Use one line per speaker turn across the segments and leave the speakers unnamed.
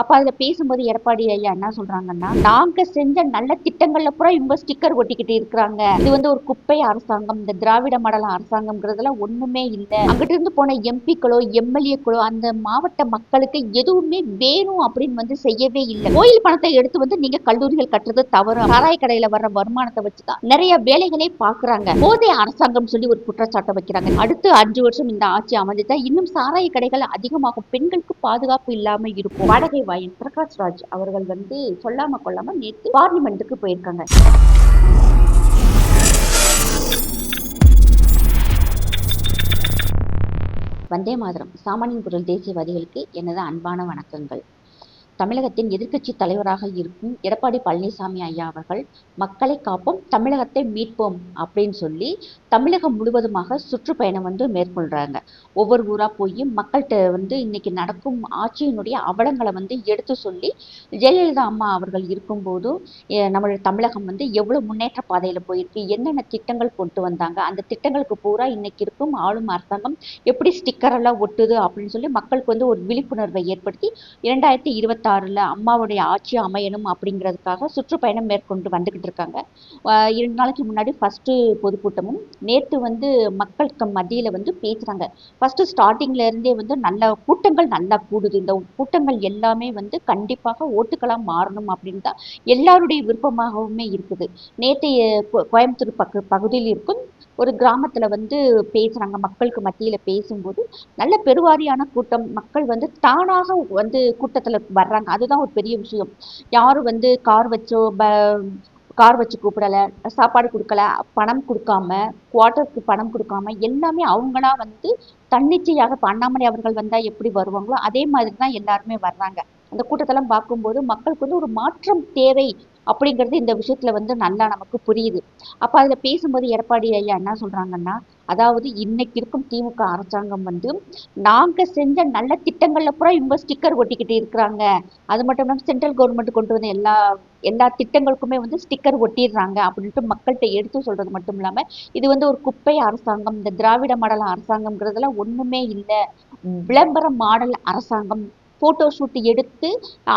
அப்ப அதுல பேசும்போது எடப்பாடி ஐயா என்ன சொல்றாங்கன்னா நாங்க செஞ்ச நல்ல திட்டங்கள்ல பூரா இவங்க ஸ்டிக்கர் ஒட்டிக்கிட்டு இருக்கிறாங்க. இது வந்து ஒரு குப்பை அரசாங்கம் இந்த திராவிட மடல அரசாங்கம்ங்கிறதுல ஒண்ணுமே இல்லை. அங்கிட்ட இருந்து போன எம்பிக்களோ எம்எல்ஏக்களோ அந்த மாவட்ட மக்களுக்கு எதுவுமே வேணும் அப்படின்னு வந்து செய்யவே இல்லை. கோயில் பணத்தை எடுத்து வந்து நீங்க கல்லூரிகள் கட்டுறது தவறு. சாராய கடையில வர்ற வருமானத்தை வச்சுதான் நிறைய வேலைகளே பாக்குறாங்க. போதை அரசாங்கம் சொல்லி ஒரு குற்றச்சாட்டை வைக்கிறாங்க. அடுத்து அஞ்சு வருஷம் இந்த ஆட்சி அமைஞ்சுதான் இன்னும் சாராய கடைகள் அதிகமாகும். பெண்களுக்கு பாதுகாப்பு இல்லாம இருக்கும். வாடகை வாயன் பிரகாஷ் ராஜ் அவர்கள் வந்து சொல்லாம கொள்ளாம நேற்று பார்லிமெண்ட்டுக்கு போயிருக்காங்க. வந்தே மாதரம் சாமானியன் குரல் தேசியவாதிகளுக்கு எனது அன்பான வணக்கங்கள். தமிழகத்தின் எதிர்க்கட்சி தலைவராக இருக்கும் எடப்பாடி பழனிசாமி ஐயா அவர்கள் மக்களை காப்போம் தமிழகத்தை மீட்போம் அப்படின்னு சொல்லி தமிழகம் முழுவதுமாக சுற்றுப்பயணம் வந்து மேற்கொள்கிறாங்க ஒவ்வொரு ஊராக போய் மக்கள்கிட்ட வந்து இன்னைக்கு நடக்கும் ஆட்சியினுடைய அவலங்களை வந்து எடுத்து சொல்லி ஜெயலலிதா அம்மா அவர்கள் இருக்கும்போது எ- நம்மளுடைய தமிழகம் வந்து எவ்வளோ முன்னேற்ற பாதையில் போயிருக்கு என்னென்ன திட்டங்கள் கொண்டு வந்தாங்க அந்த திட்டங்களுக்கு பூரா இன்னைக்கு இருக்கும் ஆளும் அரசாங்கம் எப்படி ஸ்டிக்கர் எல்லாம் ஒட்டுது அப்படின்னு சொல்லி மக்களுக்கு வந்து ஒரு விழிப்புணர்வை ஏற்படுத்தி இரண்டாயிரத்தி இருபத்தாறுல அம்மாவுடைய ஆட்சி அமையணும் அப்படிங்கிறதுக்காக சுற்றுப்பயணம் மேற்கொண்டு வந்துக்கிட்டு இருக்காங்க. இரண்டு நாளைக்கு முன்னாடி ஃபஸ்ட்டு பொதுக்கூட்டமும் நேற்று வந்து மக்களுக்கு மத்தியில் வந்து பேசுகிறாங்க ஃபஸ்ட்டு ஸ்டார்டிங்ல இருந்தே வந்து நல்ல கூட்டங்கள் நல்லா கூடுது. இந்த கூட்டங்கள் எல்லாமே வந்து கண்டிப்பாக ஓட்டுக்களாக மாறணும் அப்படின்னு தான் எல்லாருடைய விருப்பமாகவுமே இருக்குது. நேற்று கோயம்புத்தூர் பக்கு பகுதியில் இருக்கும் ஒரு கிராமத்தில் வந்து பேசுகிறாங்க மக்களுக்கு மத்தியில் பேசும்போது நல்ல பெருவாரியான கூட்டம். மக்கள் வந்து தானாக வந்து கூட்டத்தில் வர்றாங்க. அதுதான் ஒரு பெரிய விஷயம். யாரும் வந்து கார் வச்சோ கார் வச்சு கூப்பிடல சாப்பாடு கொடுக்கல பணம் கொடுக்காம குவார்ட்டருக்கு பணம் கொடுக்காம எல்லாமே அவங்களா வந்து தன்னிச்சையாக இப்ப அண்ணாமலை அவர்கள் வந்தா எப்படி வருவாங்களோ அதே மாதிரி தான் எல்லாருமே வர்றாங்க. அந்த கூட்டத்தெல்லாம் பார்க்கும்போது மக்களுக்கு வந்து ஒரு மாற்றம் தேவை அப்படிங்கிறது இந்த விஷயத்துல வந்து நல்லா நமக்கு புரியுது. அப்ப அதுல பேசும்போது எடப்பாடி ஐயா என்ன சொல்றாங்கன்னா அதாவது இன்னைக்கு இருக்கும் திமுக அரசாங்கம் வந்து நாங்க செஞ்ச நல்ல திட்டங்கள்ல பூரா இவங்க ஸ்டிக்கர் ஒட்டிக்கிட்டு இருக்கிறாங்க. அது மட்டும் இல்லாமல் சென்ட்ரல் கவர்மெண்ட் கொண்டு வந்த எல்லா எல்லா திட்டங்களுக்குமே வந்து ஸ்டிக்கர் ஒட்டிடுறாங்க அப்படின்ட்டு மக்கள்கிட்ட எடுத்து சொல்றது மட்டும் இல்லாம இது வந்து ஒரு குப்பை அரசாங்கம் இந்த திராவிட மாடல் அரசாங்கம்ங்கிறதுல ஒண்ணுமே இல்லை. விளம்பர மாடல் அரசாங்கம் ஃபோட்டோ ஷூட் எடுத்து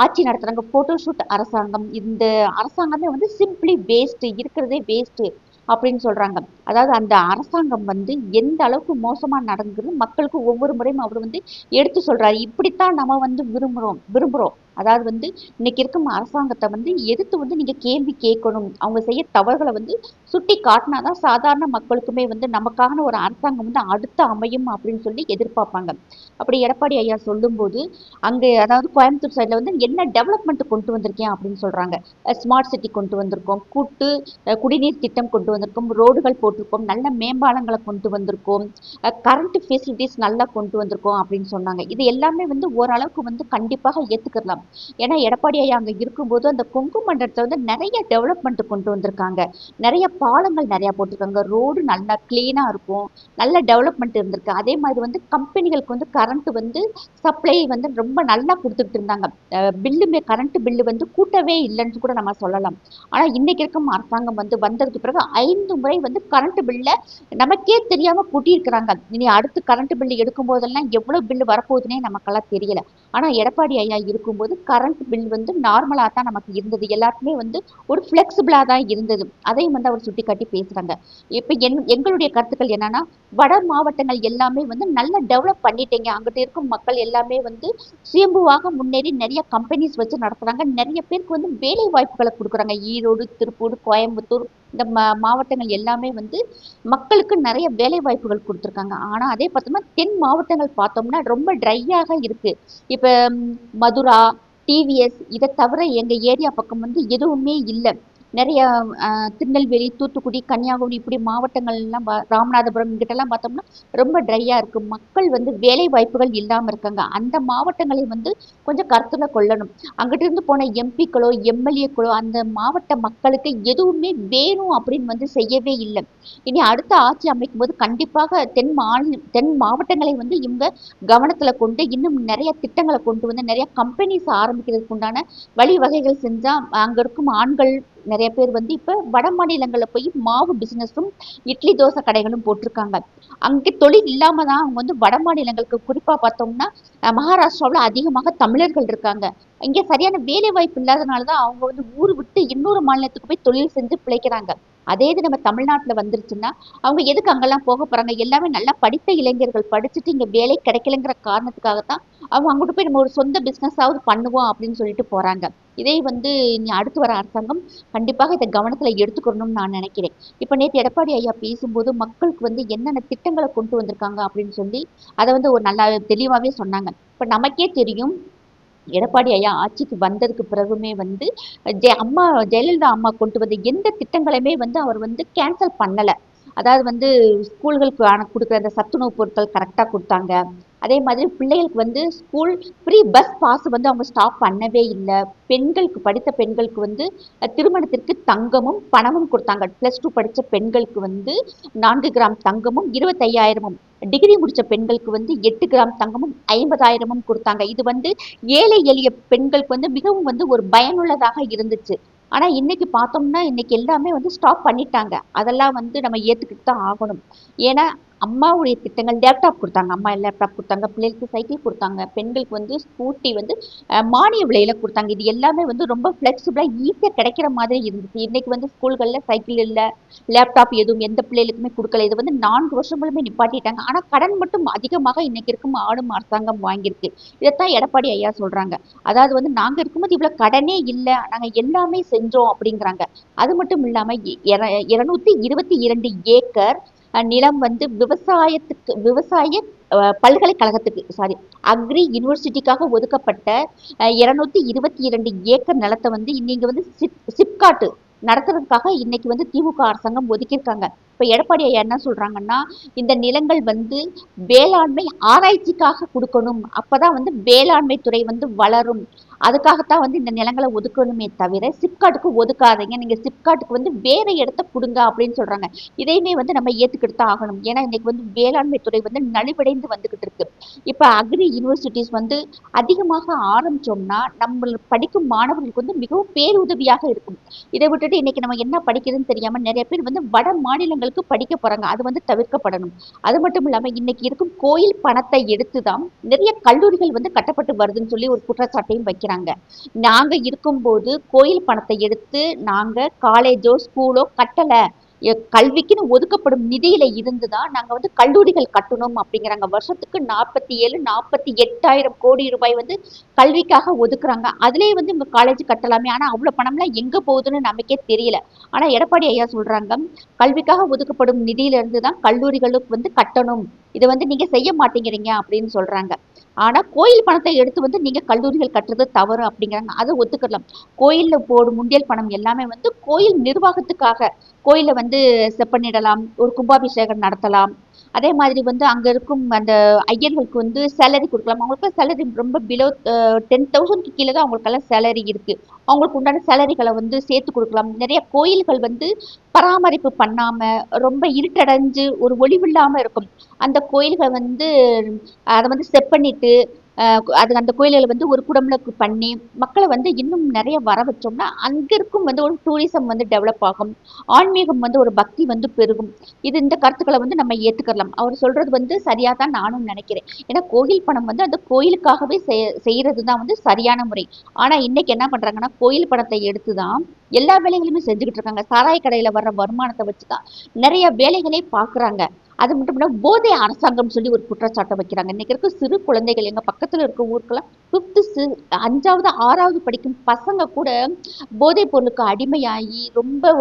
ஆட்சி நடத்துறாங்க. ஃபோட்டோ ஷூட் அரசாங்கம். இந்த அரசாங்கமே வந்து சிம்பிளி வேஸ்ட் இருக்கிறதே வேஸ்ட் அப்படின்னு சொல்றாங்க. அதாவது அந்த அரசாங்கம் வந்து எந்த அளவுக்கு மோசமா நடங்குது மக்களுக்கு ஒவ்வொரு முறையும் அவர் வந்து எடுத்து சொல்றாரு. இப்படித்தான் நம்ம வந்து விரும்புறோம் விரும்புறோம். அதாவது வந்து இன்னைக்கு இருக்கும் அரசாங்கத்தை வந்து எதிர்த்து வந்து நீங்க கேள்வி கேட்கணும். அவங்க செய்ய தவறுகளை வந்து சுட்டி காட்டினாதான் சாதாரண மக்களுக்குமே வந்து நமக்கான ஒரு அரசாங்கம் வந்து அடுத்து அமையும் அப்படின்னு சொல்லி எதிர்பார்ப்பாங்க. அப்படி எடப்பாடி ஐயா சொல்லும்போது அங்கே அதாவது கோயம்புத்தூர் சைடில் வந்து என்ன டெவலப்மெண்ட் கொண்டு வந்திருக்கேன் அப்படின்னு சொல்கிறாங்க ஸ்மார்ட் சிட்டி கொண்டு வந்திருக்கோம். கூட்டு குடிநீர் திட்டம் கொண்டு வந்திருக்கோம். ரோடுகள் போட்டிருக்கோம். நல்ல மேம்பாலங்களை கொண்டு வந்திருக்கோம். கரண்ட் ஃபெசிலிட்டிஸ் நல்லா கொண்டு வந்திருக்கோம் அப்படின்னு சொன்னாங்க. இது எல்லாமே வந்து ஓரளவுக்கு வந்து கண்டிப்பாக ஏற்றுக்கலாம் ஏன்னா எடப்பாடி ஐயா அங்க இருக்கும்போது அந்த கொங்கு மண்டலத்துல வந்து நிறைய டெவலப்மெண்ட் கொண்டு வந்திருக்காங்க. நிறைய பாலங்கள் நிறைய போட்டிருக்காங்க. ரோடு நல்லா கிளீனா இருக்கும். நல்ல டெவலப்மெண்ட் இருந்திருக்கு. அதே மாதிரி வந்து கம்பெனிகளுக்கு வந்து கரண்ட் வந்து சப்ளை வந்து ரொம்ப நல்லா கொடுத்துட்டு இருந்தாங்க. பில்லுமே கரண்ட் பில்லு வந்து கூட்டவே இல்லைன்னு கூட நம்ம சொல்லலாம். ஆனா இன்னைக்கு இருக்கும் அரசாங்கம் வந்து வந்ததுக்கு பிறகு ஐந்து முறை வந்து கரண்ட் பில்ல நமக்கே தெரியாம கூட்டியிருக்கிறாங்க. இனி அடுத்து கரண்ட் பில்லு எடுக்கும் போதெல்லாம் எவ்வளவு பில்லு வரப்போகுதுன்னே நமக்கெல்லாம் தெரியல. ஆனா எடப்பாடி ஐயா இருக்கும்போது கரண்ட் பில் வந்து நார்மலாக தான் நமக்கு இருந்தது. எல்லாருக்குமே வந்து ஒரு ஃப்ளெக்சிபிளாக தான் இருந்தது. அதையும் வந்து அவர் சுட்டி காட்டி பேசுகிறாங்க இப்போ என் எங்களுடைய கருத்துக்கள் என்னன்னா வட மாவட்டங்கள் எல்லாமே வந்து நல்லா டெவலப் பண்ணிட்டீங்க. அங்கிட்ட இருக்கும் மக்கள் எல்லாமே வந்து சுயம்புவாக முன்னேறி நிறைய கம்பெனிஸ் வச்சு நடத்துகிறாங்க நிறைய பேருக்கு வந்து வேலை வாய்ப்புகளை கொடுக்குறாங்க. ஈரோடு திருப்பூர் கோயம்புத்தூர் இந்த மா மாவட்டங்கள் எல்லாமே வந்து மக்களுக்கு நிறைய வேலை வாய்ப்புகள் கொடுத்துருக்காங்க. ஆனால் அதே பார்த்தோம்னா தென் மாவட்டங்கள் பார்த்தோம்னா ரொம்ப ட்ரையாக இருக்கு. இப்போ மதுரா டிவிஎஸ் இதை தவிர எங்க ஏரியா பக்கம் வந்து எதுவுமே இல்லை. நிறைய திருநெல்வேலி தூத்துக்குடி கன்னியாகுமரி இப்படி மாவட்டங்கள்லாம் பா- ராமநாதபுரம் இங்கிட்டலாம் பார்த்தோம்னா ரொம்ப ட்ரையாக இருக்குது மக்கள் வந்து வேலை வாய்ப்புகள் இல்லாமல் இருக்காங்க. அந்த மாவட்டங்களை வந்து கொஞ்சம் கருத்தில் கொள்ளணும். அங்கிட்டிருந்து போன எம்பிக்களோ எம்எல்ஏக்களோ அந்த மாவட்ட மக்களுக்கு எதுவுமே வேணும் அப்படின்னு வந்து செய்யவே இல்லை. இனி அடுத்த ஆட்சி அமைக்கும் போது கண்டிப்பாக தென் மாநில தென் மாவட்டங்களை வந்து இவங்க கவனத்தில் கொண்டு இன்னும் நிறைய திட்டங்களை கொண்டு வந்து நிறைய கம்பெனிஸ் ஆரம்பிக்கிறதுக்கு உண்டான வழிவகைகள் செஞ்சால் அங்கே இருக்கும் ஆண்கள் நிறைய பேர் வந்து இப்போ வட மாநிலங்களில் போய் மாவு பிஸ்னஸும் இட்லி தோசை கடைகளும் போட்டிருக்காங்க. அங்கே தொழில் இல்லாமல் தான் அவங்க வந்து வட மாநிலங்களுக்கு குறிப்பாக பார்த்தோம்னா மகாராஷ்டிராவில் அதிகமாக தமிழர்கள் இருக்காங்க. இங்கே சரியான வேலை வாய்ப்பு இல்லாதனால தான் அவங்க வந்து ஊர் விட்டு இன்னொரு மாநிலத்துக்கு போய் தொழில் செஞ்சு பிழைக்கிறாங்க. அதே இது நம்ம தமிழ்நாட்டில் வந்துருச்சுன்னா அவங்க எதுக்கு அங்கெல்லாம் போக போகிறாங்க எல்லாமே நல்லா படித்த இளைஞர்கள் படிச்சுட்டு இங்கே வேலை கிடைக்கலங்கிற காரணத்துக்காகத்தான் அவங்க அங்கிட்டு போய் நம்ம ஒரு சொந்த பிஸ்னஸாவது பண்ணுவோம் அப்படின்னு சொல்லிட்டு போகிறாங்க இதை வந்து இனி அடுத்து வர அரசாங்கம் கண்டிப்பாக இதை கவனத்தில் எடுத்துக்கணும்னு நான் நினைக்கிறேன். இப்போ நேற்று எடப்பாடி ஐயா பேசும்போது மக்களுக்கு வந்து என்னென்ன திட்டங்களை கொண்டு வந்திருக்காங்க அப்படின்னு சொல்லி அதை வந்து ஒரு நல்லா தெளிவாகவே சொன்னாங்க. இப்போ நமக்கே தெரியும் எடப்பாடி ஐயா ஆட்சிக்கு வந்ததுக்கு பிறகுமே வந்து ஜெ அம்மா ஜெயலலிதா அம்மா கொண்டு வந்த எந்த திட்டங்களையுமே வந்து அவர் வந்து கேன்சல் பண்ணலை. அதாவது வந்து ஸ்கூல்களுக்கு ஆன கொடுக்குற அந்த சத்துணவு பொருட்கள் கரெக்டாக கொடுத்தாங்க. அதே மாதிரி பிள்ளைகளுக்கு வந்து ஸ்கூல் ஃப்ரீ பஸ் பாஸ் வந்து அவங்க ஸ்டாப் பண்ணவே இல்லை. பெண்களுக்கு படித்த பெண்களுக்கு வந்து திருமணத்திற்கு தங்கமும் பணமும் கொடுத்தாங்க. ப்ளஸ் டூ படித்த பெண்களுக்கு வந்து நான்கு கிராம் தங்கமும் இருபத்தையாயிரமும். டிகிரி முடித்த பெண்களுக்கு வந்து எட்டு கிராம் தங்கமும் ஐம்பதாயிரமும் கொடுத்தாங்க. இது வந்து ஏழை எளிய பெண்களுக்கு வந்து மிகவும் வந்து ஒரு பயனுள்ளதாக இருந்துச்சு. ஆனால் இன்னைக்கு பார்த்தோம்னா இன்னைக்கு எல்லாமே வந்து ஸ்டாப் பண்ணிட்டாங்க. அதெல்லாம் வந்து நம்ம ஏற்றுக்கிட்டு தான் ஆகணும். ஏன்னா அம்மாவுடைய திட்டங்கள் லேப்டாப் கொடுத்தாங்க. அம்மா லேப்டாப் கொடுத்தாங்க. பிள்ளைகளுக்கு சைக்கிள் கொடுத்தாங்க. பெண்களுக்கு வந்து ஸ்கூட்டி வந்து மானிய விலையில கொடுத்தாங்க. இது எல்லாமே வந்து ரொம்ப ஃப்ளெக்சிபிளாக ஈஸியாக கிடைக்கிற மாதிரி இருந்துச்சு. இன்னைக்கு வந்து ஸ்கூல்களில் சைக்கிள் இல்லை லேப்டாப் எதுவும் எந்த பிள்ளைகளுக்குமே கொடுக்கல. இது வந்து நான்கு வருஷங்களுமே நிப்பாட்டிட்டாங்க. ஆனால் கடன் மட்டும் அதிகமாக இன்னைக்கு இருக்கும் ஆளும் அரசாங்கம் வாங்கியிருக்கு. இதைத்தான் எடப்பாடி ஐயா சொல்கிறாங்க அதாவது வந்து நாங்கள் இருக்கும்போது இவ்வளோ கடனே இல்லை. நாங்கள் எல்லாமே செஞ்சோம் அப்படிங்கிறாங்க. அது மட்டும் இல்லாமல் இ- இருநூத்தி இருபத்தி இரண்டு ஏக்கர் நிலம் வந்து விவசாயத்துக்கு விவசாய பல்கலைக்கழகத்துக்கு சாரி அக்ரி யூனிவர்சிட்டிக்காக ஒதுக்கப்பட்ட இருநூத்தி இருபத்தி இரண்டு ஏக்கர் நிலத்தை வந்து இன்னைக்கு வந்து சிப் சிப்காட்டு நடத்துறதுக்காக இன்னைக்கு வந்து திமுக அரசாங்கம் ஒதுக்கியிருக்காங்க. இப்ப எடப்பாடி ஐயா என்ன சொல்றாங்கன்னா இந்த நிலங்கள் வந்து வேளாண்மை ஆராய்ச்சிக்காக கொடுக்கணும். அப்பதான் வந்து வேளாண்மை துறை வந்து வளரும். அதுக்காகத்தான் வந்து இந்த நிலங்களை ஒதுக்கணுமே தவிர சிப்காட்டுக்கு ஒதுக்காதீங்க. நீங்கள் சிப்காட்டுக்கு வந்து வேறு இடத்த கொடுங்க அப்படின்னு சொல்கிறாங்க இதையுமே வந்து நம்ம ஏற்றுக்கிட்டு தான் ஆகணும். ஏன்னா இன்றைக்கி வந்து வேளாண்மை துறை வந்து நலிவடைந்து வந்துக்கிட்டு இருக்கு. இப்போ அக்ரி யூனிவர்சிட்டிஸ் வந்து அதிகமாக ஆரம்பிச்சோம்னா நம்ம படிக்கும் மாணவர்களுக்கு வந்து மிகவும் பேருதவியாக இருக்கும். இதை விட்டுட்டு இன்றைக்கி நம்ம என்ன படிக்கிறதுன்னு தெரியாமல் நிறைய பேர் வந்து வட மாநிலங்களுக்கு படிக்க போகிறாங்க அது வந்து தவிர்க்கப்படணும். அது மட்டும் இல்லாமல் இன்றைக்கி இருக்கும் கோயில் பணத்தை எடுத்து தான் நிறைய கல்லூரிகள் வந்து கட்டப்பட்டு வருதுன்னு சொல்லி ஒரு குற்றச்சாட்டையும் வைக்கிறாங்க. நாங்க இருக்கும்போது கோயில் பணத்தை எடுத்து நாங்க காலேஜோ ஸ்கூலோ கட்டல. கல்விக்குன்னு ஒதுக்கப்படும் நிதியில இருந்துதான் நாங்க வந்து கல்லூரிகள் கட்டணும் அப்படிங்கிறாங்க. வருஷத்துக்கு நாற்பத்தி ஏழு நாற்பத்தி எட்டாயிரம் கோடி ரூபாய் வந்து கல்விக்காக ஒதுக்குறாங்க. அதுலயே வந்து இவங்க காலேஜ் கட்டலாமே. ஆனா அவ்வளவு பணம்லாம் எங்க போகுதுன்னு நமக்கே தெரியல. ஆனா எடப்பாடி ஐயா சொல்றாங்க கல்விக்காக ஒதுக்கப்படும் நிதியில இருந்து தான் கல்லூரிகளுக்கு வந்து கட்டணும். இதை வந்து நீங்க செய்ய மாட்டேங்கிறீங்க அப்படின்னு சொல்றாங்க. ஆனால் கோயில் பணத்தை எடுத்து வந்து நீங்கள் கல்லூரிகள் கட்டுறது தவறு அப்படிங்கிறாங்க. அதை ஒத்துக்கலாம் கோயிலில் போடும் முண்டியல் பணம் எல்லாமே வந்து கோயில் நிர்வாகத்துக்காக கோயிலை வந்து செப்பனிடலாம் ஒரு கும்பாபிஷேகம் நடத்தலாம். அதே மாதிரி வந்து அங்கே இருக்கும் அந்த ஐயர்களுக்கு வந்து சேலரி கொடுக்கலாம். அவங்களுக்கு சேலரி ரொம்ப பிலோ டென் தௌசண்ட்க்கு கீழே தான் அவங்களுக்கெல்லாம் சேலரி இருக்குது அவங்களுக்கு உண்டான சேலரிகளை வந்து சேர்த்து கொடுக்கலாம். நிறைய கோயில்கள் வந்து பராமரிப்பு பண்ணாமல் ரொம்ப இருட்டடைஞ்சு ஒரு ஒளிவில்லாமல் இருக்கும். அந்த கோயில்களை வந்து அதை வந்து செட் பண்ணிவிட்டு அது அந்த கோயில்களை வந்து ஒரு குடமுழுக்கு பண்ணி மக்களை வந்து இன்னும் நிறைய வர வச்சோம்னா அங்க இருக்கும் வந்து ஒரு டூரிசம் வந்து டெவலப் ஆகும். ஆன்மீகம் வந்து ஒரு பக்தி வந்து பெருகும். இது இந்த கருத்துக்களை வந்து நம்ம ஏத்துக்கலாம் அவர் சொல்றது வந்து சரியா தான் நானும் நினைக்கிறேன். ஏன்னா கோயில் பணம் வந்து அந்த கோயிலுக்காகவே செய்- செய்யறது தான் வந்து சரியான முறை. ஆனா இன்னைக்கு என்ன பண்றாங்கன்னா கோயில் பணத்தை எடுத்துதான் எல்லா வேலைகளுமே செஞ்சுக்கிட்டு இருக்காங்க. சாராய கடையில வர்ற வருமானத்தை வச்சுதான் நிறைய வேலைகளே பாக்குறாங்க. அது மட்டும் இல்லாமல் போதை அரசாங்கம் சொல்லி ஒரு குற்றச்சாட்டை வைக்கிறாங்க. இன்றைக்கி இருக்க சிறு குழந்தைகள் எங்கள் பக்கத்தில் இருக்க ஊருக்கெல்லாம் ஃபிஃப்த்து அஞ்சாவது ஆறாவது படிக்கும் பசங்க கூட போதைப் பொருளுக்கு அடிமையாகி ரொம்ப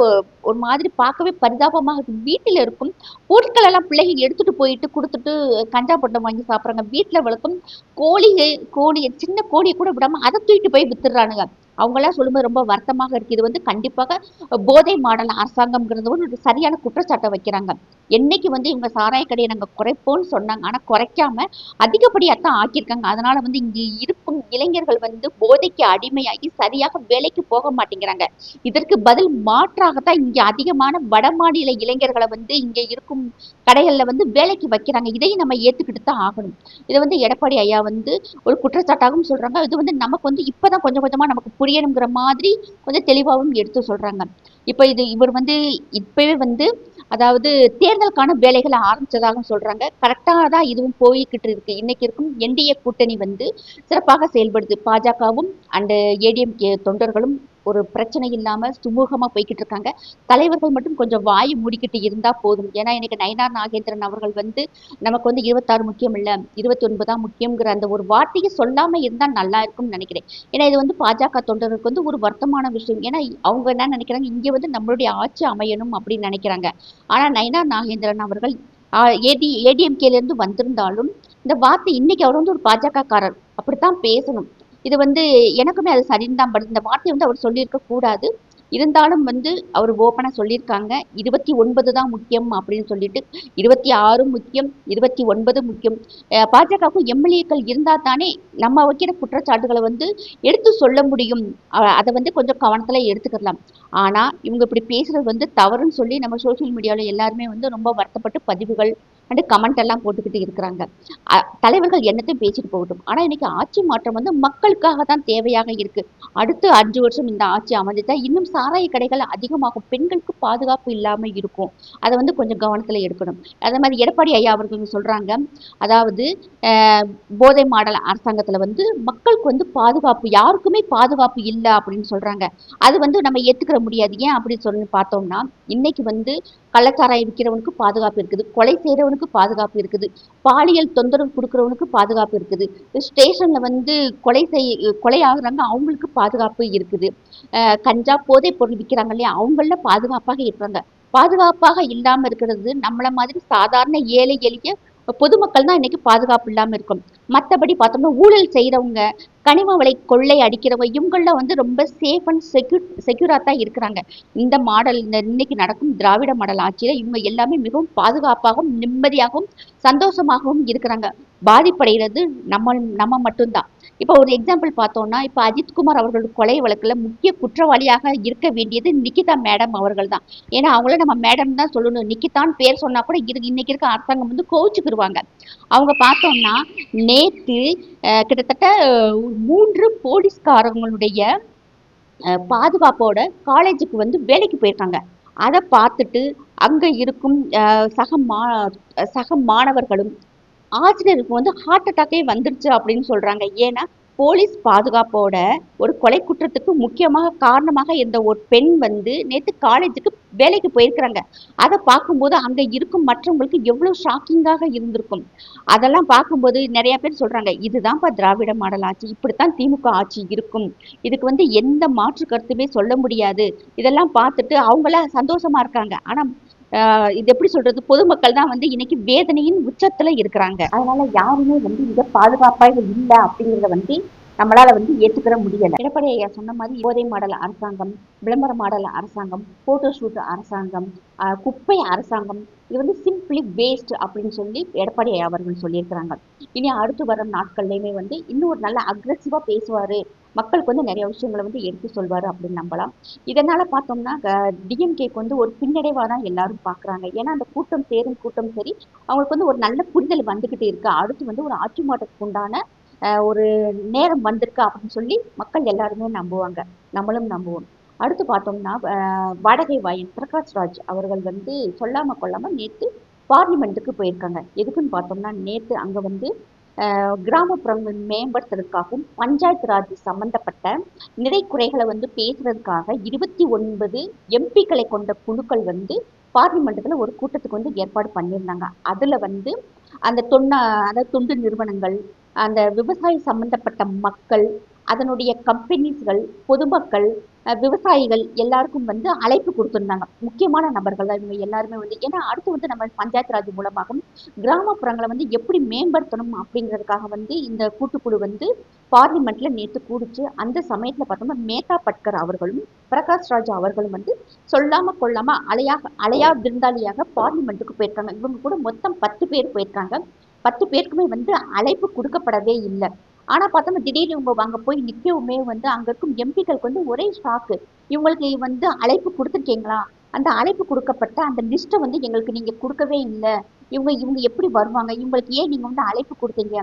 ஒரு மாதிரி பார்க்கவே பரிதாபமாக இருக்கும் வீட்டில் இருக்கும் பொருட்கள் எல்லாம் பிள்ளைங்க எடுத்துகிட்டு போயிட்டு கொடுத்துட்டு கஞ்சா பொட்டம் வாங்கி சாப்பிட்றாங்க. வீட்டில் வளர்க்கும் கோழியை கோழியை சின்ன கோழியை கூட விடாம அதை தூக்கிட்டு போய் வித்துடுறானுங்க. அவங்களாம் சொல்லும்போது ரொம்ப வருத்தமாக இருக்குது இது வந்து கண்டிப்பாக போதை மாடல் அரசாங்கம்ங்கிறது ஒரு சரியான குற்றச்சாட்டை வைக்கிறாங்க. என்னைக்கு வந்து இவங்க சாராய கடையை நாங்கள் குறைப்போம்னு சொன்னாங்க. ஆனால் குறைக்காம அதிகப்படியாக தான் ஆக்கியிருக்காங்க. அதனால வந்து இங்கே இருக்கும் இளைஞர்கள் வந்து போதைக்கு அடிமையாகி சரியாக வேலைக்கு போக மாட்டேங்கிறாங்க. இதற்கு பதில் மாற்றாகத்தான் இங்கே அதிகமான வடமாநில இளைஞர்களை வந்து இங்கே இருக்கும் கடைகளில் வந்து வேலைக்கு வைக்கிறாங்க. இதையும் நம்ம ஏற்றுக்கிட்டு தான் ஆகணும். இதை வந்து எடப்பாடி ஐயா வந்து ஒரு குற்றச்சாட்டாகவும் சொல்கிறாங்க இது வந்து நமக்கு வந்து இப்போ தான் கொஞ்சம் கொஞ்சமாக நமக்கு புரியணுங்கிற மாதிரி கொஞ்சம் தெளிவாகவும் எடுத்து சொல்கிறாங்க இப்போ இது இவர் வந்து இப்போவே வந்து அதாவது தேர்தலுக்கான வேலைகளை ஆரம்பிச்சதாகவும் சொல்றாங்க. கரெக்டாக தான் இதுவும் போய்கிட்டு இருக்கு. இன்னைக்கு இருக்கும் என்டிஏ கூட்டணி வந்து சிறப்பாக செயல்படுது. பாஜகவும் அண்டு ஏடிஎம்கே தொண்டர்களும் ஒரு பிரச்சனை இல்லாம சுமூகமா போய்கிட்டு இருக்காங்க. தலைவர்கள் மட்டும் கொஞ்சம் வாய் மூடிக்கிட்டு இருந்தா போதும். ஏன்னா எனக்கு நயனார் நாகேந்திரன் அவர்கள் வந்து நமக்கு வந்து இருபத்தாறு முக்கியம் இல்ல இருபத்தி ஒன்பதாம் முக்கியங்கிற அந்த ஒரு வார்த்தையை சொல்லாம இருந்தா நல்லா இருக்கும்னு நினைக்கிறேன். ஏன்னா இது வந்து பாஜக தொண்டர்களுக்கு வந்து ஒரு வருத்தமான விஷயம். ஏன்னா அவங்க என்ன நினைக்கிறாங்க? இங்க வந்து நம்மளுடைய ஆட்சி அமையணும் அப்படின்னு நினைக்கிறாங்க. ஆனா நயனார் நாகேந்திரன் அவர்கள் ஏடி ஏடிஎம்கேல இருந்து வந்திருந்தாலும் இந்த வார்த்தை இன்னைக்கு அவர் வந்து ஒரு பாஜக காரர் அப்படித்தான் பேசணும். இது வந்து எனக்குமே அது சரின்னு தான் பட் இந்த வார்த்தையை வந்து அவர் சொல்லியிருக்க கூடாது. இருந்தாலும் வந்து அவர் ஓப்பனாக சொல்லியிருக்காங்க. இருபத்தி ஒன்பது தான் முக்கியம் அப்படின்னு சொல்லிட்டு இருபத்தி ஆறும் முக்கியம் இருபத்தி ஒன்பது முக்கியம். பாஜகவுக்கும் எம்எல்ஏக்கள் இருந்தால் தானே நம்ம வைக்கிற குற்றச்சாட்டுகளை வந்து எடுத்து சொல்ல முடியும். அதை வந்து கொஞ்சம் கவனத்தில் எடுத்துக்கலாம். ஆனால் இவங்க இப்படி பேசுறது வந்து தவறுன்னு சொல்லி நம்ம சோஷியல் மீடியாவில் எல்லாருமே வந்து ரொம்ப வருத்தப்பட்டு பதிவுகள் அண்டு கமெண்ட் எல்லாம் போட்டுக்கிட்டு இருக்கிறாங்க. தலைவர்கள் என்னத்தையும் பேசிட்டு போகட்டும். ஆனால் இன்னைக்கு ஆட்சி மாற்றம் வந்து மக்களுக்காக தான் தேவையாக இருக்கு. அடுத்து அஞ்சு வருஷம் இந்த ஆட்சி அமைஞ்சிட்டா இன்னும் சாராய கடைகள் அதிகமாகும். பெண்களுக்கு பாதுகாப்பு இல்லாம இருக்கும். அதை வந்து கொஞ்சம் கவனத்துல எடுக்கணும். அதே மாதிரி எடப்பாடி ஐயா அவர்கள் சொல்றாங்க. அதாவது போதை மாடல் அரசாங்கத்துல வந்து மக்களுக்கு வந்து பாதுகாப்பு யாருக்குமே பாதுகாப்பு இல்லை அப்படின்னு சொல்றாங்க. அது வந்து நம்ம ஏத்துக்கிற முடியாது. ஏன் அப்படி சொல்லி பார்த்தோம்னா இன்னைக்கு வந்து கள்ளச்சாராயம் விற்கிறவனுக்கு பாதுகாப்பு இருக்குது. கொலை செய்கிறவனுக்கு பாதுகாப்பு இருக்குது. பாலியல் தொந்தரவு கொடுக்குறவனுக்கு பாதுகாப்பு இருக்குது. ஸ்டேஷனில் வந்து கொலை செய் கொலை ஆகுறாங்க அவங்களுக்கு பாதுகாப்பு இருக்குது. கஞ்சா போதைப் பொருள் விற்கிறாங்க இல்லையா அவங்கள பாதுகாப்பாக இருக்கிறாங்க பாதுகாப்பாக இல்லாமல் இருக்கிறது நம்மளை மாதிரி சாதாரண ஏழை எளிய பொதுமக்கள் தான் இன்னைக்கு பாதுகாப்பு இல்லாமல் இருக்கும். மற்றபடி பார்த்தோம்னா ஊழல் செய்கிறவங்க கனிம வளை கொள்ளை அடிக்கிறவங்க இவங்களாம் வந்து ரொம்ப சேஃப் அண்ட் செக்யூர் செக்யூராக தான் இருக்கிறாங்க. இந்த மாடல் இந்த இன்னைக்கு நடக்கும் திராவிட மாடல் ஆட்சியில் இவங்க எல்லாமே மிகவும் பாதுகாப்பாகவும் நிம்மதியாகவும் சந்தோஷமாகவும் இருக்கிறாங்க. பாதிப்படைகிறது நம்ம நம்ம மட்டும்தான். இப்போ ஒரு எக்ஸாம்பிள் பார்த்தோம்னா இப்போ அஜித்குமார் அவர்களோட கொலை வழக்கில் முக்கிய குற்றவாளியாக இருக்க வேண்டியது நிக்கிதா மேடம் அவர்கள் தான். ஏன்னா அவங்கள நம்ம மேடம் தான் சொல்லணும். நிக்கிதான் பேர் சொன்னால் கூட இரு இன்னைக்கு இருக்க அரசாங்கம் வந்து கோவிச்சுக்கிடுவாங்க அவங்க பார்த்தோம்னா நேற்று அஹ், கிட்டத்தட்ட மூன்று போலீஸ்காரங்களுடைய அஹ், பாதுகாப்போட காலேஜுக்கு வந்து வேலைக்கு போயிருக்காங்க. அதை பார்த்துட்டு அங்க இருக்கும் அஹ், சக மா சக மாணவர்களும் ஆசிரியருக்கு வந்து ஹார்ட் அட்டாக்கே வந்துருச்சு அப்படின்னு சொல்கிறாங்க ஏன்னா போலீஸ் பாதுகாப்போட ஒரு கொலை குற்றத்துக்கு முக்கியமாக காரணமாக இருந்த ஒரு பெண் வந்து நேற்று காலேஜுக்கு வேலைக்கு போயிருக்கிறாங்க. அதை பார்க்கும்போது அங்கே இருக்கும் மற்றவங்களுக்கு எவ்வளோ ஷாக்கிங்காக இருந்திருக்கும். அதெல்லாம் பார்க்கும்போது நிறைய பேர் சொல்றாங்க இதுதான்ப்பா திராவிட மாடல் ஆட்சி இப்படித்தான் திமுக ஆட்சி இருக்கும். இதுக்கு வந்து எந்த மாற்று கருத்துமே சொல்ல முடியாது. இதெல்லாம் பார்த்துட்டு அவங்களாம் சந்தோஷமா இருக்காங்க. ஆனால் இது எப்படி சொல்றது? பொதுமக்கள் தான் வந்து இன்னைக்கு வேதனையின் உச்சத்துல இருக்கிறாங்க. அதனால யாருமே வந்து இங்க பாதுகாப்பாக இல்ல அப்படிங்கறத வந்து நம்மளால வந்து ஏற்றுக்கிற முடியல. எடப்பாடி ஐயா சொன்ன மாதிரி போதை மாடல் அரசாங்கம் விளம்பர மாடல் அரசாங்கம் போட்டோ ஷூட் அரசாங்கம் குப்பை அரசாங்கம் இது வந்து சிம்பிளி வேஸ்ட் அப்படின்னு சொல்லி எடப்பாடி ஐயா அவர்கள் சொல்லியிருக்கிறாங்க. இனி அடுத்து வரும் நாட்கள்லையுமே வந்து இன்னும் ஒரு நல்ல அக்ரெசிவா பேசுவாரு மக்களுக்கு வந்து நிறைய விஷயங்களை வந்து எடுத்து சொல்வாரு அப்படின்னு நம்பலாம். இதனால பார்த்தோம்னா டிஎம்கேக்கு வந்து ஒரு பின்னடைவாக தான் எல்லாரும் பாக்குறாங்க ஏன்னா அந்த கூட்டம் சேரும் கூட்டம் சரி அவங்களுக்கு வந்து ஒரு நல்ல புரிதல் வந்துகிட்டு இருக்கு. அடுத்து வந்து ஒரு ஆட்சி மாற்றத்துக்கு உண்டான அஹ், ஒரு நேரம் வந்திருக்கு அப்படின்னு சொல்லி மக்கள் எல்லாருமே நம்புவாங்க. நம்மளும் நம்புவோம். அடுத்து பார்த்தோம்னா அஹ், வாடகை வாயன் பிரகாஷ் ராஜ் அவர்கள் வந்து சொல்லாம கொள்ளாம நேத்து பார்லிமெண்ட்டுக்கு போயிருக்காங்க. எதுக்குன்னு பார்த்தோம்னா நேத்து அங்க வந்து அஹ், கிராமப்புறங்கள் மேம்படுத்துறதுக்காகவும் பஞ்சாயத்து ராஜ் சம்பந்தப்பட்ட நிறை குறைகளை வந்து பேசுறதுக்காக இருபத்தி ஒன்பது எம்பிக்களை கொண்ட குழுக்கள் வந்து பார்லிமெண்ட்டுல ஒரு கூட்டத்துக்கு வந்து ஏற்பாடு பண்ணியிருந்தாங்க. அதில் வந்து அந்த தொண்ணா அதாவது தொண்டு நிறுவனங்கள் அந்த விவசாயம் சம்பந்தப்பட்ட மக்கள் அதனுடைய கம்பெனிஸ்கள் பொதுமக்கள் விவசாயிகள் எல்லாருக்கும் வந்து அழைப்பு கொடுத்துருந்தாங்க. முக்கியமான நபர்கள் தான் இவங்க எல்லாருமே வந்து. ஏன்னா அடுத்து வந்து நம்ம பஞ்சாயத்து ராஜ் மூலமாகவும் கிராமப்புறங்களை வந்து எப்படி மேம்படுத்தணும் அப்படிங்கிறதுக்காக வந்து இந்த கூட்டுக்குழு வந்து பார்லிமெண்ட்ல நேற்று கூடிச்சு. அந்த சமயத்துல பார்த்தோம்னா மேதா பட்கர் அவர்களும் பிரகாஷ் ராஜ் அவர்களும் வந்து சொல்லாம கொள்ளாம அலையாக அலையா விருந்தாளியாக பார்லிமெண்ட்டுக்கு போயிருக்காங்க. இவங்க கூட மொத்தம் பத்து பேர் போயிருக்காங்க. பத்து பேருக்குமே வந்து அழைப்பு கொடுக்கப்படவே இல்லை. ஆனா பார்த்தோம்னா திடீர்னு இவங்க அங்க போய் நிக்கவுமே வந்து அங்க இருக்கும் எம்பிக்களுக்கு வந்து ஒரே ஷாக்கு இவங்களுக்கு வந்து அழைப்பு கொடுத்துருக்கீங்களா? அந்த அழைப்பு கொடுக்கப்பட்ட அந்த லிஸ்ட்டை வந்து எங்களுக்கு நீங்க கொடுக்கவே இல்லை. இவங்க இவங்க எப்படி வருவாங்க? இவங்களுக்கு ஏன் நீங்க வந்து அழைப்பு கொடுத்தீங்க?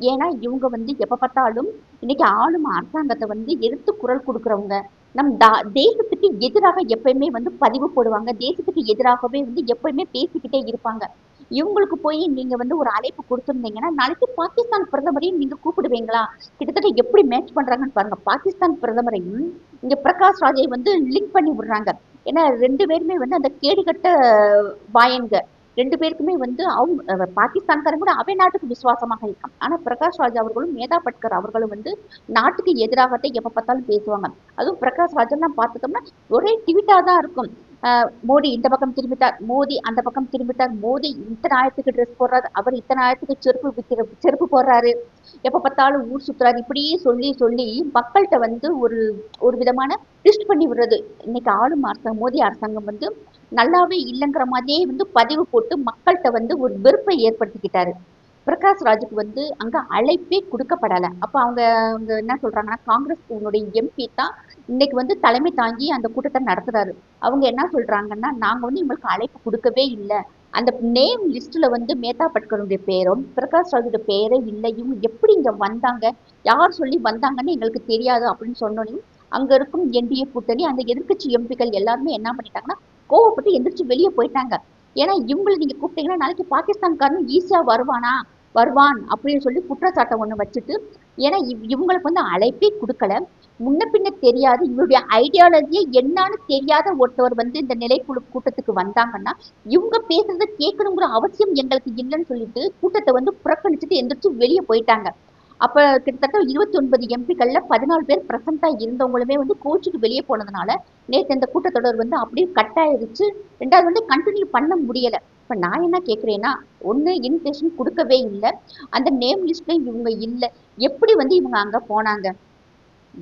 ஏன்னா இவங்க வந்து எப்ப பார்த்தாலும் இன்னைக்கு ஆளும் அரசாங்கத்தை வந்து எதிர்த்து குரல் கொடுக்குறவங்க. நம் தா- தேசத்துக்கு எதிராக எப்பயுமே வந்து பதிவு போடுவாங்க. தேசத்துக்கு எதிராகவே வந்து எப்பயுமே பேசிக்கிட்டே இருப்பாங்க. இவங்களுக்கு போய் நீங்க வந்து ஒரு அழைப்பு கொடுத்துருந்தீங்கன்னா நாளைக்கு பாகிஸ்தான் பிரதமரையும் நீங்க கூப்பிடுவீங்களா? கிட்டத்தட்ட எப்படி மேட்ச் பண்றாங்கன்னு பாருங்க. பாகிஸ்தான் பிரதமரையும் இங்க பிரகாஷ் ராஜை வந்து லிங்க் பண்ணி விடுறாங்க. ஏன்னா ரெண்டு பேருமே வந்து அந்த கேடுகட்ட வாயங்க. ரெண்டு பேருக்குமே வந்து அவங்க அஹ் பாகிஸ்தான்காரங்க கூட அவை நாட்டுக்கு விசுவாசமாக இருக்கான் ஆனா பிரகாஷ் ராஜ் அவர்களும் மேதா பட்கர் அவர்களும் வந்து நாட்டுக்கு எதிராகத்தான் எப்ப பார்த்தாலும் பேசுவாங்க. அதுவும் பிரகாஷ் ராஜெல்லாம் பார்த்துட்டோம்னா ஒரே ட்வீட்டா தான் இருக்கும். மோடி இந்த பக்கம் திரும்பிட்டார் மோடி அந்த பக்கம் திரும்பிட்டார் மோடி இத்தனை ஆயிரத்துக்கு ட்ரெஸ் போடுறாரு அவர் இத்தனை ஆயிரத்துக்கு செருப்பு விற்கிற செருப்பு போடுறாரு. எப்ப பார்த்தாலும் ஊர் சுத்துறாரு. இப்படியே சொல்லி சொல்லி மக்கள்கிட்ட வந்து ஒரு ஒரு விதமான லிஸ்ட் பண்ணி விடுறது. இன்னைக்கு ஆளும் அரசாங்கம் மோடி அரசாங்கம் வந்து நல்லாவே இல்லைங்கிற மாதிரியே வந்து பதிவு போட்டு மக்கள்கிட்ட வந்து ஒரு வெறுப்பை ஏற்படுத்திக்கிட்டாரு. பிரகாஷ் ராஜுக்கு வந்து அங்க அழைப்பே கொடுக்கப்படலை. அப்ப அவங்க அவங்க என்ன சொல்றாங்கன்னா காங்கிரஸ் உன்னுடைய எம்பி தான் இன்னைக்கு வந்து தலைமை தாங்கி அந்த கூட்டத்தை நடத்துறாரு. அவங்க என்ன சொல்றாங்கன்னா நாங்க வந்து இவங்களுக்கு அழைப்பு கொடுக்கவே இல்லை. அந்த நேம் லிஸ்ட்ல வந்து மேதா பட்கருடைய பேரும் பிரகாஷ் ராஜுடைய பேரே இல்லை இவங்க எப்படி இங்க வந்தாங்க? யார் சொல்லி வந்தாங்கன்னு எங்களுக்கு தெரியாது அப்படின்னு சொன்னோன்னே அங்க இருக்கும் என்டிஏ கூட்டணி அந்த எதிர்க்கட்சி எம்பிக்கள் எல்லாருமே என்ன பண்ணிட்டாங்கன்னா கோவப்பட்டு எந்திரிச்சு வெளியே போயிட்டாங்க. ஏன்னா இவங்களை நீங்க கூப்பிட்டீங்கன்னா நாளைக்கு பாகிஸ்தான்காரன் ஈஸியா வருவானா? வருவான் அப்படின்னு சொல்லி குற்றச்சாட்டை ஒண்ணு வச்சுட்டு ஏன்னா இவ்- இவங்களுக்கு வந்து அழைப்பே கொடுக்கல. முன்ன பின்ன தெரியாது. இவருடைய ஐடியாலஜியே என்னன்னு தெரியாத ஒருத்தவர் வந்து இந்த நிலைக்குழு கூட்டத்துக்கு வந்தாங்கன்னா இவங்க பேசுறத கேட்கணுங்கிற அவசியம் எங்களுக்கு இல்லைன்னு சொல்லிட்டு கூட்டத்தை வந்து புறக்கணிச்சுட்டு எந்திரிச்சு வெளியே போயிட்டாங்க. அப்ப கிட்டத்தட்ட இருபத்தி ஒன்பது எம்பிக்கள்ல பதினாலு பேர் பிரசண்டா இருந்தவங்களுமே வந்து கோச்சுக்கு வெளியே போனதுனால நேற்று இந்த கூட்டத்தொடர் வந்து அப்படியே கட் ஆயிடுச்சு ரெண்டாவது வந்து கண்டினியூ பண்ண முடியல. இப்ப நான் என்ன கேட்குறேன்னா ஒண்ணு இன்விடேஷன் கொடுக்கவே இல்லை. அந்த நேம் லிஸ்ட்ல இவங்க இல்லை. எப்படி வந்து இவங்க அங்க போனாங்க?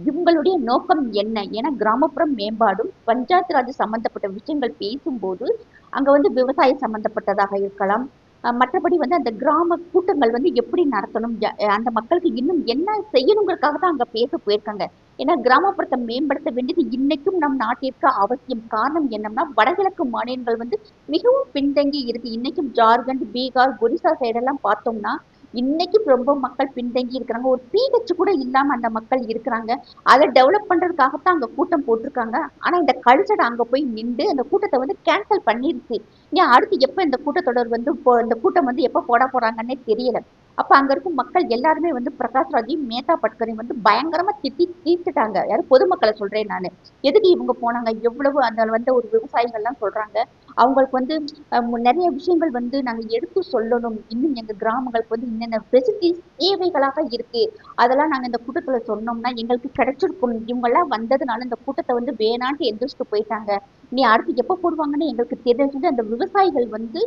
இவங்களுடைய நோக்கம் என்ன? ஏன்னா கிராமப்புறம் மேம்பாடும் பஞ்சாயத்து ராஜ் சம்பந்தப்பட்ட விஷயங்கள் பேசும்போது அங்க வந்து விவசாயம் சம்பந்தப்பட்டதாக இருக்கலாம். மற்றபடி வந்து அந்த கிராம கூட்டங்கள் வந்து எப்படி நடத்தணும்? அந்த மக்களுக்கு இன்னும் என்ன செய்யணுங்கிறதுக்காக தான் அங்க பேச போயிருக்காங்க. ஏன்னா கிராமப்புறத்தை மேம்படுத்த வேண்டியது இன்னைக்கும் நம் நாட்டிற்கு அவசியம். காரணம் என்னம்னா வடகிழக்கு மாநிலங்கள் வந்து மிகவும் பின்தங்கி இருக்கு. இன்னைக்கும் ஜார்க்கண்ட் பீகார் ஒரிசா சைடெல்லாம் பார்த்தோம்னா இன்னைக்கு ரொம்ப மக்கள் பின்தங்கி இருக்கிறாங்க. ஒரு பிஹெச் கூட இல்லாம அந்த மக்கள் இருக்கிறாங்க. அதை டெவலப் பண்றதுக்காகத்தான் அங்க கூட்டம் போட்டிருக்காங்க. ஆனா இந்த கல்ச்சர் அங்க போய் நின்று அந்த கூட்டத்தை வந்து கேன்சல் பண்ணிருச்சு. ஏன் அடுத்து எப்ப இந்த கூட்டத்தொடர் வந்து இந்த கூட்டம் வந்து எப்ப போட போறாங்கன்னே தெரியல. அப்ப அங்க இருக்கும் மக்கள் எல்லாருமே வந்து பிரகாஷ் ராஜையும் மேதா பட்கரையும் வந்து பயங்கரமா திட்டி தீர்த்துட்டாங்க. யாரும் பொதுமக்களை சொல்றேன் நான். எதுக்கு இவங்க போனாங்க? எவ்வளவு அந்த வந்து ஒரு விவசாயிகள்லாம் சொல்றாங்க. அவங்களுக்கு வந்து நிறைய விஷயங்கள் வந்து நாங்கள் எடுத்து சொல்லணும். இன்னும் எங்கள் கிராமங்களுக்கு வந்து என்னென்ன ஃபெசிலிட்டிஸ் தேவைகளாக இருக்கு. அதெல்லாம் நாங்கள் இந்த கூட்டத்தில் சொன்னோம்னா எங்களுக்கு கிடைச்சிருக்கும். இவங்கெல்லாம் வந்ததுனால இந்த கூட்டத்தை வந்து வேணான்ட்டு எந்திரிச்சிட்டு போயிட்டாங்க. நீ அடுத்து எப்போ போடுவாங்கன்னு எங்களுக்கு தெரிஞ்சது அந்த விவசாயிகள் வந்து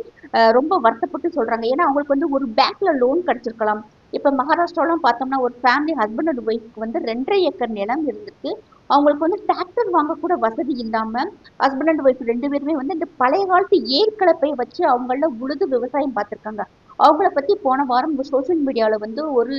ரொம்ப வருத்தப்பட்டு சொல்றாங்க. ஏன்னா அவங்களுக்கு வந்து ஒரு பேங்க்ல லோன் கிடைச்சிருக்கலாம். இப்போ மகாராஷ்டிராலாம் பார்த்தோம்னா ஒரு ஃபேமிலி ஹஸ்பண்ட் அண்ட் ஒய்ஃப்க்கு வந்து ரெண்டரை ஏக்கர் நிலம் இருந்திருக்கு அவங்களுக்கு வந்து டிராக்டர் வாங்க கூட வசதி இல்லாம ஹஸ்பண்ட் அண்ட் ஒய்ஃப் ரெண்டு பேருமே வந்து இந்த பழைய காலத்து ஏற்கலப்பை வச்சு அவங்கள உழுது விவசாயம் பார்த்துருக்காங்க. அவங்கள பத்தி போன வாரம் சோஷியல் மீடியாவில் வந்து ஒரு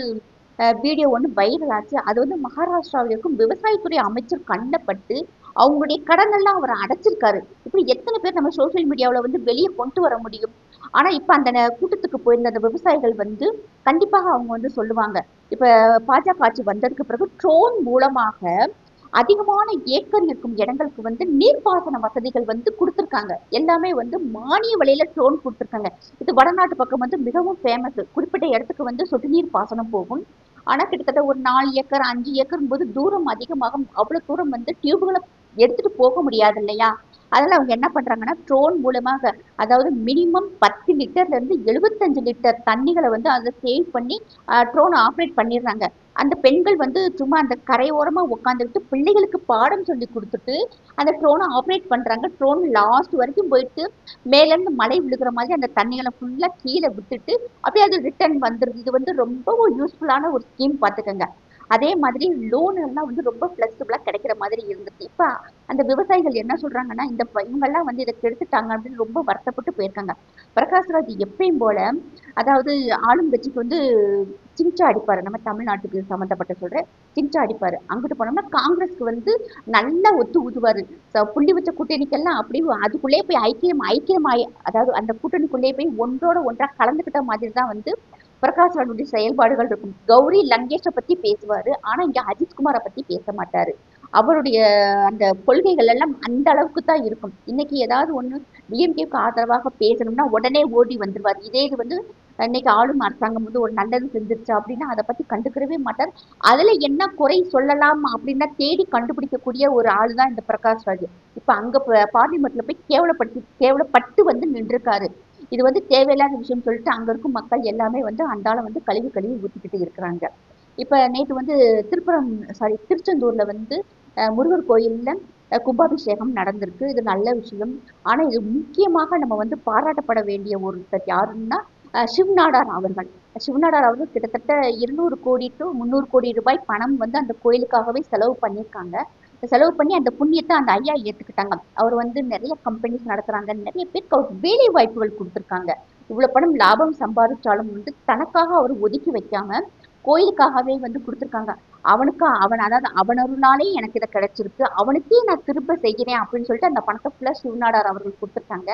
வீடியோ ஒன்று வைரல் ஆச்சு. அது வந்து மகாராஷ்டிராவில் இருக்கும் விவசாயத்துறை அமைச்சர் கண்ணப்பட்டு அவங்களுடைய கடன் எல்லாம் அவர் அடைச்சிருக்காரு. இப்படி எத்தனை பேர் நம்ம சோஷியல் மீடியாவில் வந்து வெளியே கொண்டு வர முடியும்? ஆனால் இப்போ அந்த ந- கூட்டத்துக்கு போயிருந்த அந்த விவசாயிகள் வந்து கண்டிப்பாக அவங்க வந்து சொல்லுவாங்க. இப்போ பாஜக ஆட்சி வந்ததுக்கு பிறகு ட்ரோன் மூலமாக அதிகமான ஏக்கர் இருக்கும் இடங்களுக்கு வந்து நீர்ப்பாசன வசதிகள் வந்து கொடுத்துருக்காங்க. எல்லாமே வந்து மானிய விலையில ட்ரோன் கொடுத்துருக்காங்க. இது வடநாட்டு பக்கம் வந்து மிகவும் ஃபேமஸ் குறிப்பிட்ட இடத்துக்கு வந்து சொட்டு நீர் பாசனம் போகும். ஆனால் கிட்டத்தட்ட ஒரு நாலு ஏக்கர் அஞ்சு ஏக்கர் போது தூரம் அதிகமாகும். அவ்வளோ தூரம் வந்து டியூப்களை எடுத்துட்டு போக முடியாது இல்லையா? அதில் அவங்க என்ன பண்றாங்கன்னா ட்ரோன் மூலமாக அதாவது மினிமம் பத்து லிட்டர்லேருந்து எழுபத்தஞ்சு லிட்டர் தண்ணிகளை வந்து அதை சேவ் பண்ணி ட்ரோன் ஆப்ரேட் பண்ணிடுறாங்க. அந்த பெண்கள் வந்து சும்மா அந்த கரையோரமா உட்காந்துக்கிட்டு பிள்ளைகளுக்கு பாடம் சொல்லி கொடுத்துட்டு அந்த ட்ரோனை ஆப்ரேட் பண்றாங்க. ட்ரோன் லாஸ்ட் வரைக்கும் போயிட்டு மேல இருந்து மழை விழுகிற மாதிரி அந்த தண்ணிகளை ஃபுல்லா கீழே விட்டுட்டு அப்படியே அது ரிட்டர்ன் வந்துருது இது வந்து ரொம்ப யூஸ்ஃபுல்லான ஒரு ஸ்கீம் பார்த்துக்கோங்க. அதே மாதிரி லோன் எல்லாம் வந்து ரொம்ப ஃப்ளெக்சிபிளாக கிடைக்கிற மாதிரி இருந்துச்சு. இப்போ அந்த விவசாயிகள் என்ன சொல்றாங்கன்னா இந்த இவங்கெல்லாம் வந்து இதை கெடுத்துட்டாங்க அப்படின்னு ரொம்ப வருத்தப்பட்டு போயிருக்காங்க. பிரகாஷ்ராஜ் எப்பயும் போல அதாவது ஆளும் கட்சிக்கு வந்து சிங்சா அடிப்பாரு. நம்ம தமிழ்நாட்டுக்கு சம்மந்தப்பட்ட சொல்றேன் சிங்சா அடிப்பாரு. அங்கிட்டு போனோம்னா காங்கிரஸ்க்கு வந்து நல்லா ஒத்து ஊதுவார். புள்ளி வச்ச கூட்டணிக்கெல்லாம் அப்படியே அதுக்குள்ளேயே போய் ஐக்கியம் ஐக்கியமாயி அதாவது அந்த கூட்டணிக்குள்ளேயே போய் ஒன்றோட ஒன்றா கலந்துக்கிட்ட மாதிரி தான் வந்து பிரகாஷ் ராஜுடைய செயல்பாடுகள் இருக்கும். கௌரி லங்கேஷை பத்தி பேசுவாரு. ஆனா இங்க அஜித்குமாரை பத்தி பேச மாட்டாரு. அவருடைய அந்த கொள்கைகள் எல்லாம் அந்த அளவுக்கு தான் இருக்கும். இன்னைக்கு ஏதாவது ஒன்று டிஎம்கேக்கு ஆதரவாக பேசணும்னா உடனே ஓடி வந்துருவார். இதே இது வந்து இன்னைக்கு ஆளும் அரசாங்கம் வந்து ஒரு நல்லது செஞ்சிருச்சா அப்படின்னா அதை பத்தி கண்டுக்கிறவே மாட்டார். அதுல என்ன குறை சொல்லலாம் அப்படின்னா தேடி கண்டுபிடிக்கக்கூடிய ஒரு ஆள் தான் இந்த பிரகாஷ் ராஜ் இப்போ அங்க பார்லிமெண்ட்ல போய் கேவலப்படுத்தி கேவலப்பட்டு வந்து நின்றுருக்காரு. இது வந்து தேவையில்லாத விஷயம்னு சொல்லிட்டு அங்கே இருக்கும் மக்கள் எல்லாமே வந்து அந்தால வந்து கழுவி கழுவி ஊற்றிக்கிட்டு இருக்கிறாங்க. இப்போ நேற்று வந்து திருப்புரம் சாரி திருச்செந்தூரில் வந்து முருகர் கோயிலில் கும்பாபிஷேகம் நடந்திருக்கு. இது நல்ல விஷயம். ஆனால் இது முக்கியமாக நம்ம வந்து பாராட்டப்பட வேண்டிய ஒருத்தர் யாருன்னா சிவநாடார் அவர்கள். சிவநாடார் அவர்கள் கிட்டத்தட்ட இருநூறு கோடி டு முந்நூறு கோடி ரூபாய் பணம் வந்து அந்த கோயிலுக்காகவே செலவு பண்ணியிருக்காங்க. செலவு பண்ணி அந்த புண்ணியத்தை அந்த ஐயா ஏத்துக்கிட்டாங்க. அவர் வந்து நிறைய கம்பெனிஸ் நடத்துறாங்க. நிறைய பேருக்கு அவர் வேலை வாய்ப்புகள் கொடுத்துருக்காங்க. இவ்வளவு பணம் லாபம் சம்பாதிச்சாலும் வந்து தனக்காக அவர் ஒதுக்கி வைக்காம கோயிலுக்காகவே வந்து கொடுத்துருக்காங்க. அவனுக்கு அவன் அதாவது அவனருளாலே எனக்கு இதை கிடைச்சிருக்கு. அவனுக்கே நான் திரும்ப செய்கிறேன் அப்படின்னு சொல்லிட்டு அந்த பணத்தை ஃபுல்லாக சிவநாடார் அவர்கள் கொடுத்துருக்காங்க.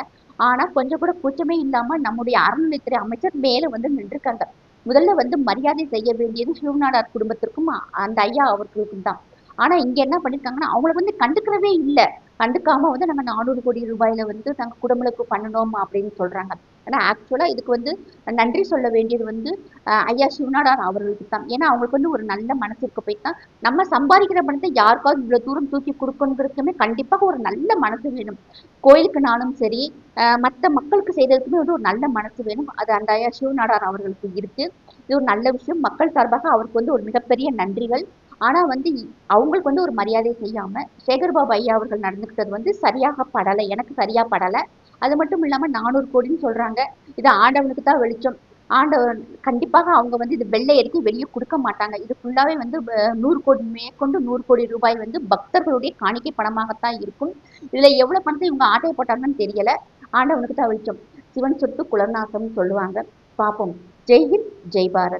ஆனால் கொஞ்சம் கூட கூச்சமே இல்லாமல் நம்முடைய அறநிலைத்துறை அமைச்சர் மேலே வந்து நின்றுருக்காங்க. முதல்ல வந்து மரியாதை செய்ய வேண்டியது சிவநாடார் குடும்பத்திற்கும் அந்த ஐயா அவர்களுக்கும் தான். ஆனா இங்க என்ன பண்ணிருக்காங்கன்னா அவங்கள வந்து கண்டுக்கிறவே இல்லை. கண்டுக்காம வந்து நாங்க நானூறு கோடி ரூபாயில வந்து நாங்க குடும்பங்களுக்கு பண்ணணும் அப்படின்னு சொல்றாங்க. ஆனா ஆக்சுவலா இதுக்கு வந்து நன்றி சொல்ல வேண்டியது வந்து ஐயா சிவநாடார் அவர்களுக்கு தான். ஏன்னா அவங்களுக்கு வந்து ஒரு நல்ல மனசுக்கு போய் தான் நம்ம சம்பாதிக்கிற பணத்தை யாருக்காவது இவ்வளவு தூரம் தூக்கி கொடுக்கணுங்கிறதுக்குமே கண்டிப்பாக ஒரு நல்ல மனசு வேணும். கோயிலுக்குனாலும் சரி மற்ற மத்த மக்களுக்கு செய்யறதுக்குமே வந்து ஒரு நல்ல மனசு வேணும். அது அந்த ஐயா சிவநாடார் அவர்களுக்கு இருக்கு. இது ஒரு நல்ல விஷயம். மக்கள் சார்பாக அவருக்கு வந்து ஒரு மிகப்பெரிய நன்றிகள். ஆனா வந்து அவங்களுக்கு வந்து ஒரு மரியாதை செய்யாம சேகர்பாபு ஐயா அவர்கள் நடந்துக்கிட்டது வந்து சரியாக படலை. எனக்கு சரியா படலை. அது மட்டும் இல்லாம நானூறு கோடின்னு சொல்றாங்க. இது ஆண்டவனுக்கு தான் வெளிச்சம். ஆண்டவன் கண்டிப்பாக அவங்க வந்து இது வெள்ளை எடுத்து வெளியே கொடுக்க மாட்டாங்க. இது ஃபுல்லாவே வந்து நூறு கோடி மேற்கொண்டு நூறு கோடி ரூபாய் வந்து பக்தர்களுடைய காணிக்கை பணமாகத்தான் இருக்கும். இதுல எவ்வளவு பணத்தை இவங்க ஆட்டை போட்டாங்கன்னு தெரியல. ஆண்டவனுக்கு தான் வெளிச்சம். சிவன் சொத்து குலநாசம்னு சொல்லுவாங்க. பார்ப்போம். ஜெய் ஹிந்த் ஜெய் பாரத்.